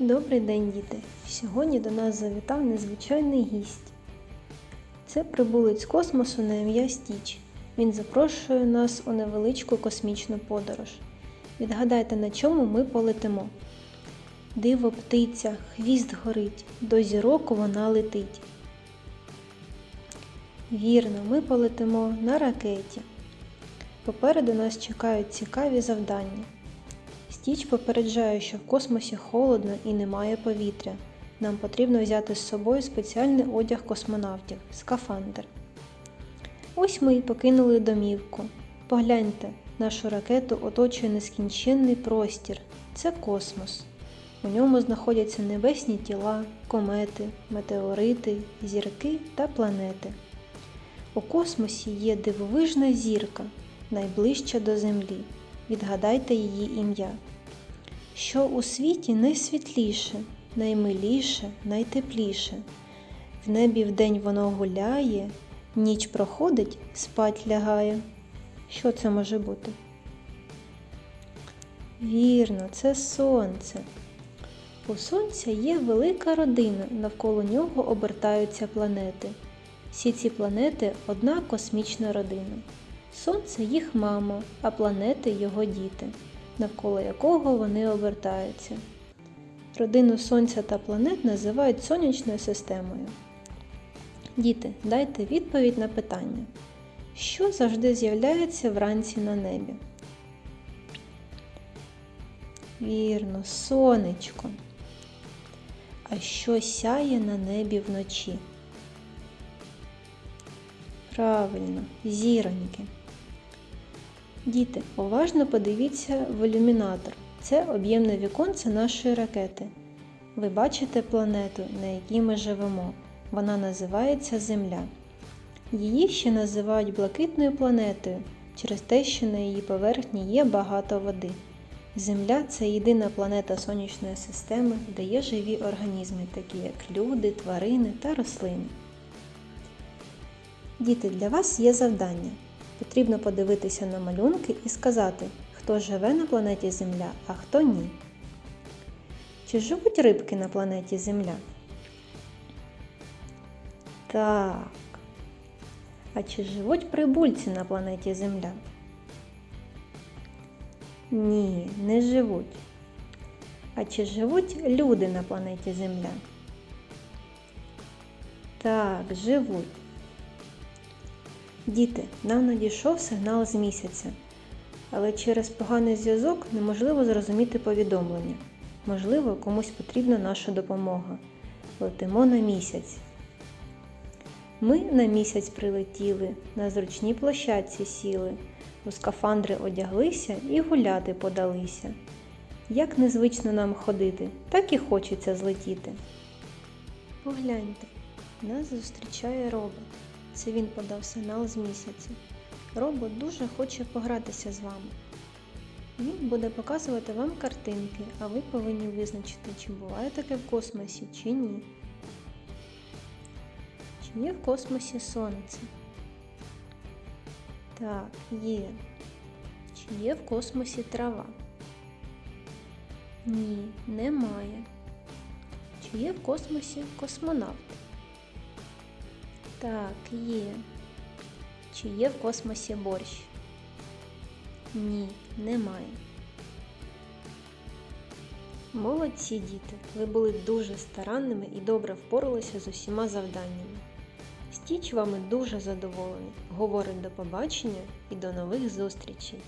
Добрий день, діти! Сьогодні до нас завітав незвичайний гість. Це прибулець космосу на ім'я Стіч. Він запрошує нас у невеличку космічну подорож. Відгадайте, на чому ми полетимо. Диво птиця, хвіст горить, до зірок вона летить. Вірно, ми полетимо на ракеті. Попереду нас чекають цікаві завдання. Стіч попереджає, що в космосі холодно і немає повітря. Нам потрібно взяти з собою спеціальний одяг космонавтів скафандр. Ось ми і покинули домівку. Погляньте, нашу ракету оточує нескінченний простір. Це космос. У ньому знаходяться небесні тіла, комети, метеорити, зірки та планети. У космосі є дивовижна зірка, найближча до Землі. Відгадайте її ім'я. Що у світі найсвітліше, наймиліше, найтепліше. В небі вдень воно гуляє, ніч проходить, спать лягає. Що це може бути? Вірно, це сонце. У сонця є велика родина, навколо нього обертаються планети. Всі ці планети одна космічна родина. Сонце їх мама, а планети його діти, навколо якого вони обертаються. Родину Сонця та планет називають сонячною системою. Діти, дайте відповідь на питання, що завжди з'являється вранці на небі? Вірно, сонечко. А що сяє на небі вночі? Правильно, зіроньки. Діти, уважно подивіться в ілюмінатор. Це об'ємне віконце нашої ракети. Ви бачите планету, на якій ми живемо. Вона називається Земля. Її ще називають блакитною планетою через те, що на її поверхні є багато води. Земля це єдина планета сонячної системи, де є живі організми, такі як люди, тварини та рослини. Діти, для вас є завдання. Потрібно подивитися на малюнки і сказати, хто живе на планеті Земля, а хто ні. Чи живуть рибки на планеті Земля? Так. А чи живуть прибульці на планеті Земля? Ні, не живуть. А чи живуть люди на планеті Земля? Так, живуть. Діти, нам надійшов сигнал з місяця, але через поганий зв'язок неможливо зрозуміти повідомлення. Можливо, комусь потрібна наша допомога. Летимо на місяць. Ми на місяць прилетіли, на зручній площадці сіли, у скафандри одяглися і гуляти подалися. Як незвично нам ходити, так і хочеться злетіти. Погляньте, нас зустрічає робот. Це він подав сигнал з місяця. Робот дуже хоче погратися з вами. Він буде показувати вам картинки, а ви повинні визначити, чи буває таке в космосі, чи ні. Чи є в космосі сонце? Так, є. Чи є в космосі трава? Ні, немає. Чи є в космосі космонавт? Так, є. Чи є в космосі борщ? Ні, немає. Молодці діти! Ви були дуже старанними і добре впоралися з усіма завданнями. Стіч вами дуже задоволений. Говорить до побачення і до нових зустрічей!